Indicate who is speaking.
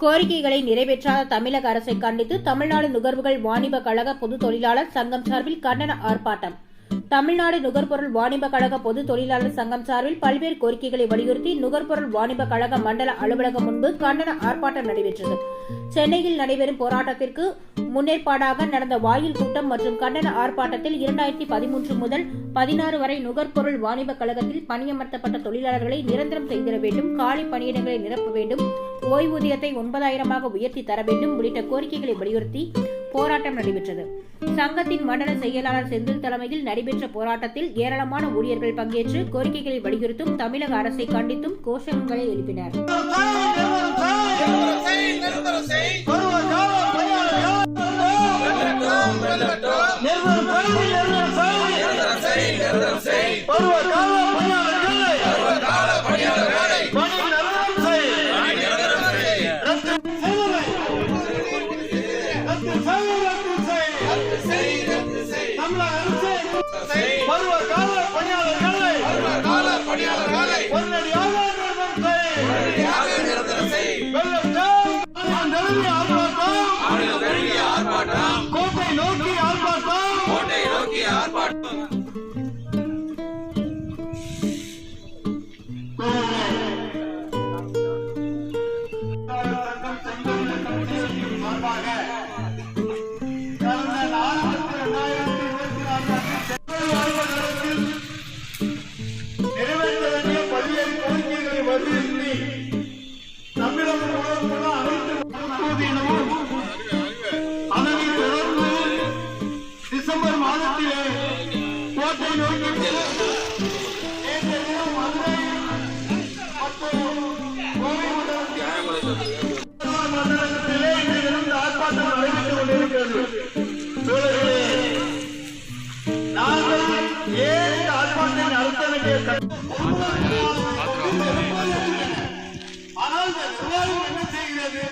Speaker 1: கோரிக்கைகளை நிறைவேற்றாத தமிழக அரசை கண்டித்து தமிழ்நாடு நுகர்வுகள் வாணிப கழக பொது தொழிலாளர் சங்கம் சார்பில் கண்டன ஆர்ப்பாட்டம். தமிழ்நாடு நுகர்பொருள் வாணிப கழக பொது தொழிலாளர் சங்கம் சார்பில் பல்வேறு கோரிக்கைகளை வலியுறுத்தி நுகர்பொருள் வாணிப கழக மண்டல அலுவலகம் முன்பு கண்டன ஆர்ப்பாட்டம் நடைபெற்றது. சென்னையில் நடைபெறும் போராட்டத்திற்கு முன்னேற்பாடாக நடந்த வாயில் கூட்டம் மற்றும் கண்டன ஆர்ப்பாட்டத்தில் இரண்டாயிரத்தி பதிமூன்று முதல் பதினாறு வரை நுகர்பொருள் வாணிப கழகத்தில் பணியமர்த்தப்பட்ட தொழிலாளர்களை நிரந்தரம் செய்திட வேண்டும் காலி பணியிடங்களை நிரப்ப வேண்டும் ஓய்வூதியத்தை ஒன்பதாயிரமாக உயர்த்தி தர வேண்டும் உள்ளிட்ட கோரிக்கைகளை வலியுறுத்தி போராட்டம் நடைபெற்றது. சங்கத்தின் மண்டல செயலாளர் செந்தில் தலைமையில் நடைபெற்ற போராட்டத்தில் ஏராளமான ஊழியர்கள் பங்கேற்று கோரிக்கைகளை வலியுறுத்தும் தமிழக அரசை கண்டித்தும் கோஷங்களை எழுப்பினர்.
Speaker 2: பருவகால பணியாளர்களை உடனடியாக நிறுத்தம் செய். வெள்ளச்சாம் நெருங்கி ஆர்ப்பாட்டம் கோரிக்கைகளை தமிழக அதனைத் தொடர்ந்து டிசம்பர் மாதத்திலே கோட்டை நோக்கி மண்டலத்திலே இருந்து ஆர்ப்பாட்டம் நடைபெற்றுக் கொண்டிருக்கிறது. ஆனால் இந்த நிர்வாகம் என்ன செய்கிறது?